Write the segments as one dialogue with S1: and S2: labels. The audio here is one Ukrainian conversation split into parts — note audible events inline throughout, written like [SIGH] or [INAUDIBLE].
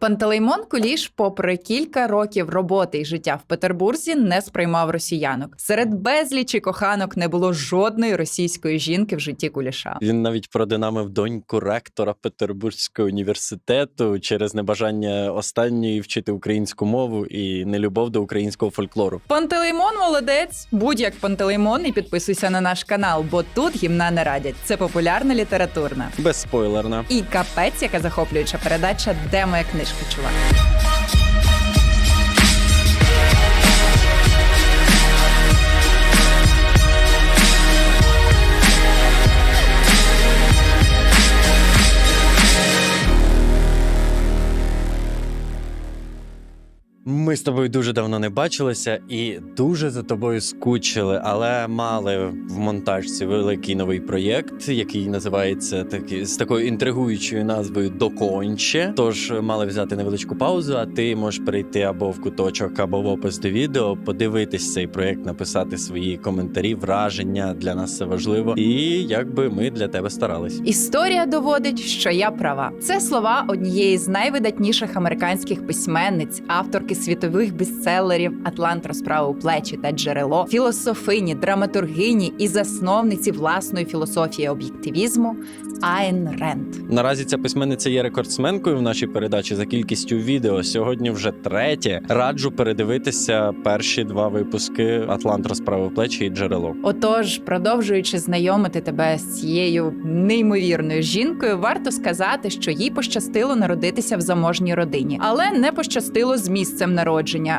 S1: Пантелеймон Куліш, попри кілька років роботи і життя в Петербурзі, не сприймав росіянок. Серед безлічі коханок не було жодної російської жінки в житті Куліша.
S2: Він навіть продинамив доньку ректора Петербурзького університету через небажання останньої вчити українську мову і нелюбов до українського фольклору.
S1: Пантелеймон молодець. Будь як Пантелеймон і підписуйся на наш канал, бо тут гімна не радять. Це популярна літературна.
S2: Безспойлерна.
S1: І капець, яка захоплююча передача Де моя книжка, escucho. Bye.
S2: Ми з тобою дуже давно не бачилися і дуже за тобою скучили, але мали в монтажці великий новий проєкт, який називається такі з такою інтригуючою назвою Доконче. Тож мали взяти невеличку паузу. А ти можеш перейти або в куточок, або в опис до відео, подивитись цей проєкт, написати свої коментарі, враження для нас це важливо. І якби ми для тебе старались.
S1: Історія доводить, що я права. Це слова однієї з найвидатніших американських письменниць, авторки світових бестселерів Атлант розправи у плечі та джерело, філософині, драматургині і засновниці власної філософії об'єктивізму Айн Ренд.
S2: Наразі ця письменниця є рекордсменкою в нашій передачі за кількістю відео. Сьогодні вже третє. Раджу передивитися перші два випуски Атлант розправив плечі і джерело.
S1: Отож, продовжуючи знайомити тебе з цією неймовірною жінкою, варто сказати, що їй пощастило народитися в заможній родині, але не пощастило з місцем народження,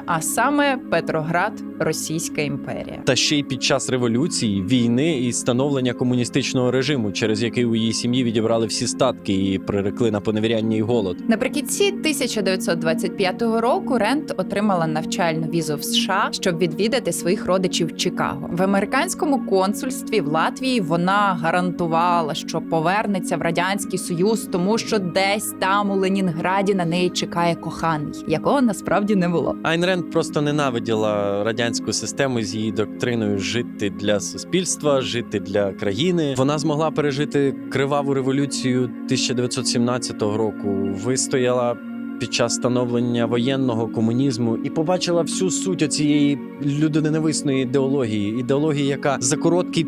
S1: а саме Петроград, Російська імперія.
S2: Та ще й під час революції, війни і становлення комуністичного режиму, через який у її сім'ї відібрали всі статки і прирекли на поневіряння і голод.
S1: Наприкінці 1925 року Рент отримала навчальну візу в США, щоб відвідати своїх родичів в Чикаго. В американському консульстві в Латвії вона гарантувала, що повернеться в радянський союз, тому що десь там у Ленінграді на неї чекає коханий, якого насправді не було.
S2: Айн Ренд просто ненавиділа радянську систему з її доктриною жити для суспільства, жити для країни. Вона змогла пережити криваву революцію 1917 року. Вистояла. Під час становлення воєнного комунізму і побачила всю суть цієї людиноненависної ідеології, ідеології, яка за короткий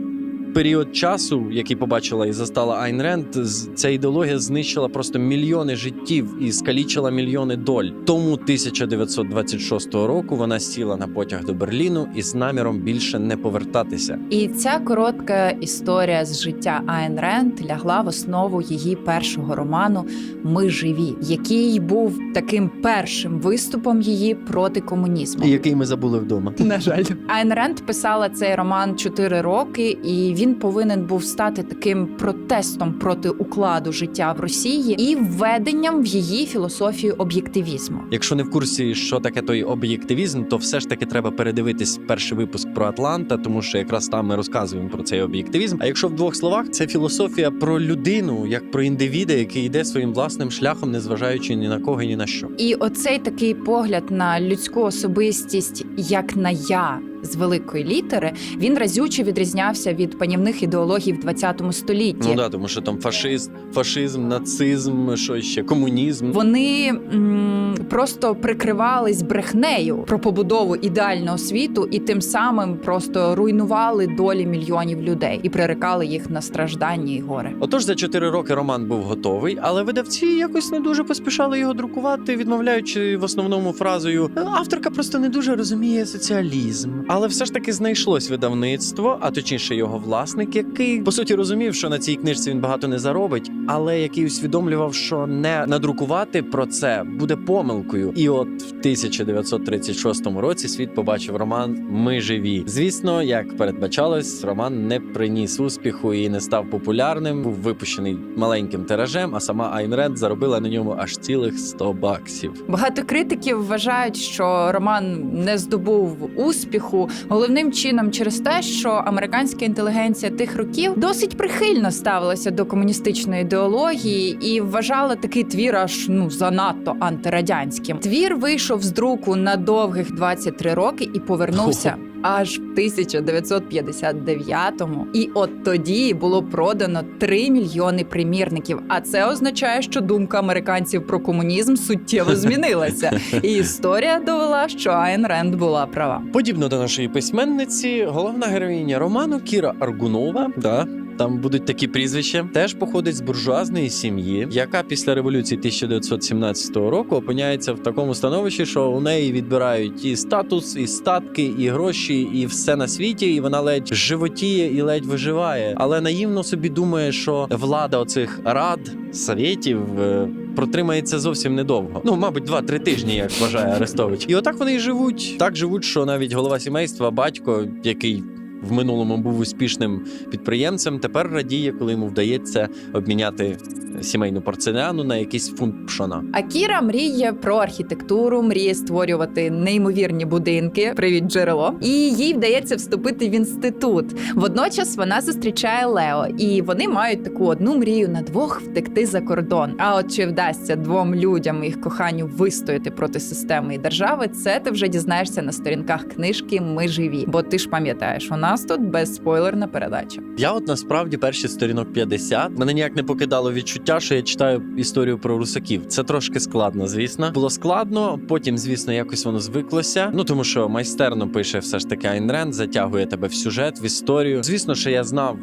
S2: період часу, який побачила і застала Айн Ренд, з- ця ідеологія знищила просто мільйони життів і скалічила мільйони доль. Тому 1926 року вона сіла на потяг до Берліну із наміром більше не повертатися.
S1: І ця коротка історія з життя Айн Ренд лягла в основу її першого роману Ми живі, який був таким першим виступом її проти комунізму.
S2: Який ми забули вдома.
S1: На жаль, Айн Ренд писала цей роман 4 роки, і він повинен був стати таким протестом проти укладу життя в Росії і введенням в її філософію об'єктивізму.
S2: Якщо не в курсі, що таке той об'єктивізм, то все ж таки треба передивитись перший випуск про Атланта, тому що якраз там ми розказуємо про цей об'єктивізм. А якщо в двох словах, це філософія про людину, як про індивіда, який йде своїм власним шляхом, незважаючи ні на кого, ні на що.
S1: І оцей такий погляд на людську особистість, як на я з великої літери, він разюче відрізнявся від панівних ідеологій в 20 столітті.
S2: Ну да, тому що там фашист, фашизм, нацизм, що ще комунізм.
S1: Вони м, просто прикривались брехнею про побудову ідеального світу і тим самим просто руйнували долі мільйонів людей і пририкали їх на страждання і горе.
S2: Отож, за чотири роки роман був готовий, але видавці якось не дуже поспішали його друкувати, відмовляючи в основному фразою авторка просто не дуже розуміє соціалізм. Але все ж таки знайшлось видавництво, а точніше його власник, який по суті розумів, що на цій книжці він багато не заробить, але який усвідомлював, що не надрукувати про це буде помилкою. І от в 1936 році світ побачив роман Ми живі. Звісно, як передбачалось, роман не приніс успіху і не став популярним. Був випущений маленьким тиражем, а сама Айн Ренд заробила на ньому аж цілих 100 баксів.
S1: Багато критиків вважають, що роман не здобув успіху головним чином через те, що американська інтелігенція тих років досить прихильно ставилася до комуністичної ідеології і вважала такий твір аж ну занадто антирадянським. Твір вийшов з друку на довгих 23 роки і повернувся аж в 1959-му. І от тоді було продано 3 мільйони примірників. А це означає, що думка американців про комунізм суттєво [LAUGHS] змінилася. І історія довела, що Айн Ренд була права.
S2: Подібно до нашої письменниці, головна героїня роману Кіра Аргунова. Да. Там будуть такі прізвища, теж походить з буржуазної сім'ї, яка після революції 1917 року опиняється в такому становищі, що у неї відбирають і статус, і статки, і гроші, і все на світі. І вона ледь животіє і ледь виживає. Але наївно собі думає, що влада оцих рад совєтів е, протримається зовсім недовго. Ну, мабуть, два-три тижні, як вважає Арестович. І отак вони і живуть. Так живуть, що навіть голова сімейства, батько, який. В минулому був успішним підприємцем. Тепер радіє, коли йому вдається обміняти сімейну порцеляну на якийсь фунт пшона.
S1: А Кіра мріє про архітектуру, мріє створювати неймовірні будинки. Привіт, джерело. І їй вдається вступити в інститут. Водночас вона зустрічає Лео, і вони мають таку одну мрію на двох втекти за кордон. А от чи вдасться двом людям їх коханню вистояти проти системи і держави, це ти вже дізнаєшся на сторінках книжки Ми живі. Бо ти ж пам'ятаєш, у нас тут безспойлерна передача.
S2: Я от насправді перші сторінок 50. Мене ніяк не покидало відчуття, що я читаю історію про русаків. Це трошки складно, звісно. Було складно. Потім, звісно, якось воно звиклося. Ну тому що майстерно пише все ж таки Айн Ренд, затягує тебе в сюжет, в історію. Звісно, що я знав.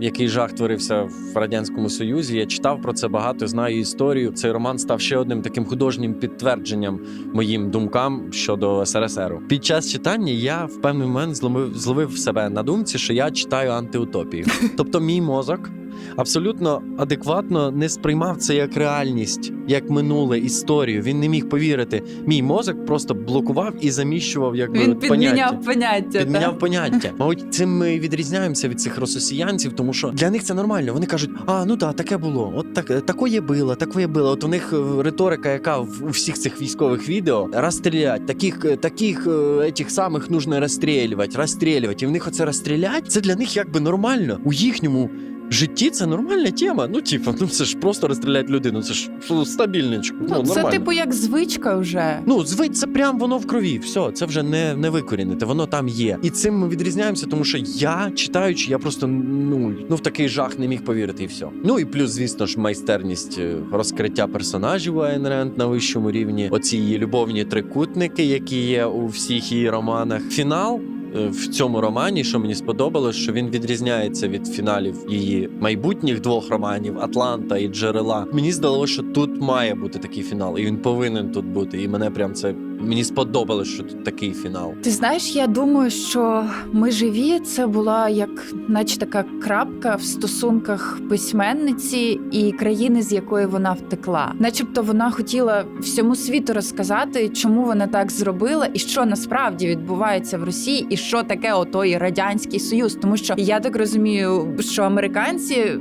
S2: Який жах творився в радянському союзі? Я читав про це багато, знаю історію. Цей роман став ще одним таким художнім підтвердженням моїм думкам щодо СРСР. Під час читання я в певний момент зловив, зловив себе на думці, що я читаю антиутопію. [LAUGHS] Тобто, мій мозок абсолютно адекватно не сприймав це як реальність, як минуле історію. Він не міг повірити. Мій мозок просто блокував і заміщував як
S1: Він підміняв поняття.
S2: Підміняв
S1: так?
S2: поняття. [LAUGHS] Мабуть, цим ми відрізняємося від цих рососіянців, тому що для них це нормально. Вони кажуть, а ну так, таке було. От так такое було, такое було. От у них е, риторика, яка в у всіх цих військових відео розстрілять. Таких е, таких е, этих самих нужно розстрілювати, розстрілювати. І в них оце розстрілять. Це для них якби нормально у їхньому. Житті це нормальна тема. Ну, типу, ну це ж просто розстріляти людину. Це ж стабільничко. Ну,
S1: Ну, це
S2: нормально.
S1: типу як звичка вже.
S2: Ну, звить це прям воно в крові. Все, це вже не, не викорінити, воно там є. І цим ми відрізняємося, тому що я, читаючи, я просто ну, ну в такий жах не міг повірити, і все. Ну і плюс, звісно ж, майстерність е, розкриття персонажів Айн Ренд на вищому рівні. Оці її любовні трикутники, які є у всіх її романах. Фінал. Е, В цьому романі, що мені сподобалось, що він відрізняється від фіналів її майбутніх двох романів Атланта і Джерела. Мені здалося, що тут має бути такий фінал, і він повинен тут бути. І мене прям це мені сподобалось, що тут такий фінал.
S1: Ти знаєш, я думаю, що ми живі. Це була як, наче така крапка в стосунках письменниці і країни, з якої вона втекла. Начебто вона хотіла всьому світу розказати, чому вона так зробила, і що насправді відбувається в Росії, і що таке отой радянський союз. Тому що я так розумію, що американці.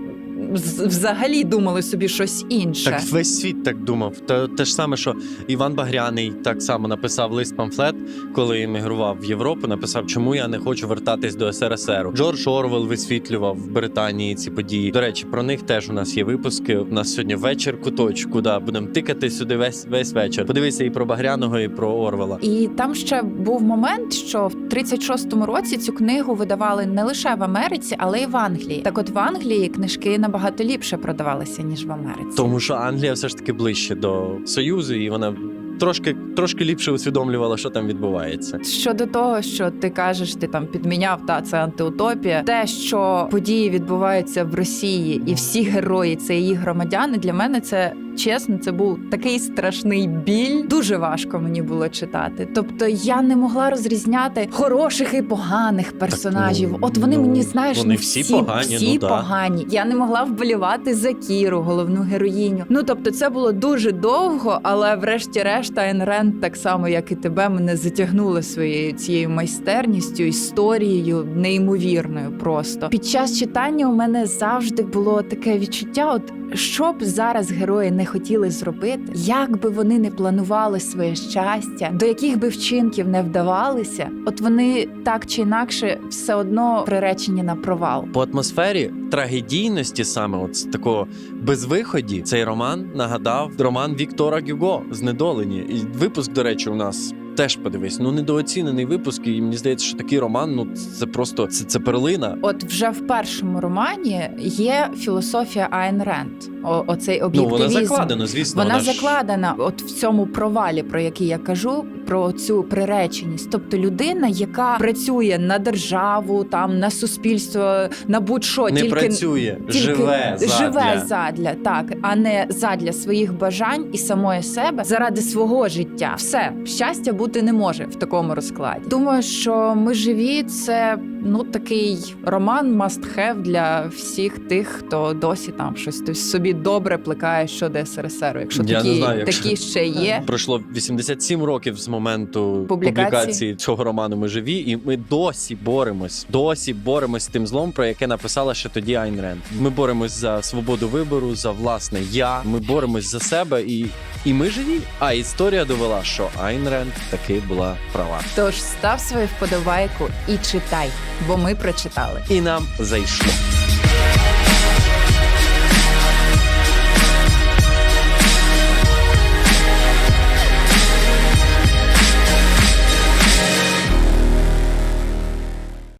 S1: Взагалі думали собі щось інше.
S2: Так весь світ так думав. Те, те ж саме, що Іван Багряний так само написав лист памфлет, коли емігрував в Європу. Написав, чому я не хочу вертатись до СРСР. Джордж Орвел висвітлював в Британії ці події. До речі, про них теж у нас є випуски. У нас сьогодні вечір куточку. Да, будемо тикати сюди весь весь вечір. Подивися і про Багряного, і про Орвела.
S1: І там ще був момент, що в 36-му році цю книгу видавали не лише в Америці, але й в Англії. Так, от в Англії книжки набагато ліпше продавалися ніж в Америці.
S2: Тому що Англія все ж таки ближче до Союзу, і вона трошки трошки ліпше усвідомлювала, що там відбувається.
S1: Щодо того, що ти кажеш, ти там підміняв та це антиутопія. Те, що події відбуваються в Росії, і всі герої це її громадяни. Для мене це чесно, це був такий страшний біль. Дуже важко мені було читати. Тобто я не могла розрізняти хороших і поганих персонажів.
S2: ну,
S1: От вони
S2: ну,
S1: мені знаєш,
S2: вони
S1: ну,
S2: всі
S1: всі
S2: погані,
S1: всі
S2: ну, да.
S1: погані. Я не могла вболівати за Кіру, головну героїню. Ну тобто, це було дуже довго, але врешті-решт Айн Ренд, так само як і тебе, мене затягнула своєю цією майстерністю, історією неймовірною. Просто під час читання у мене завжди було таке відчуття, от що б зараз герої не хотіли зробити, як би вони не планували своє щастя, до яких би вчинків не вдавалися, от вони так чи інакше все одно приречені на провал.
S2: По атмосфері трагедійності, саме от такого безвиході, цей роман нагадав роман Віктора Гюго Знедолені. І випуск, до речі, у нас теж подивись, ну недооцінений випуск, і мені здається, що такий роман, ну це просто це, це перлина.
S1: От вже в першому романі є філософія Айн Ренд. О, оцей
S2: Ну вона закладена, звісно.
S1: Вона
S2: ж-
S1: закладена от в цьому провалі, про який я кажу, про цю приреченість. Тобто людина, яка працює на державу, там на суспільство, на будь-що
S2: не
S1: тільки
S2: працює,
S1: тільки
S2: живе,
S1: живе
S2: задля.
S1: задля, так, а не задля своїх бажань і самої себе заради свого життя. Все щастя бути не може в такому розкладі. Думаю, що ми живі це ну такий роман must have для всіх тих, хто досі там щось тобто собі добре плекає щодо СРСР. Якщо
S2: Я не
S1: такі,
S2: знаю, якщо-
S1: такі ще [LAUGHS] є.
S2: Пройшло 87 років з моменту
S1: Публікації.
S2: публікації. цього роману. Ми живі, і ми досі боремось. Досі боремось з тим злом, про яке написала ще тоді Айн Ренд. Ми боремось за свободу вибору, за власне я. Ми боремось за себе, і, і ми живі. А історія довела, що Айн Ренд таки була права.
S1: Тож став свою вподобайку і читай, бо ми прочитали.
S2: І нам зайшло.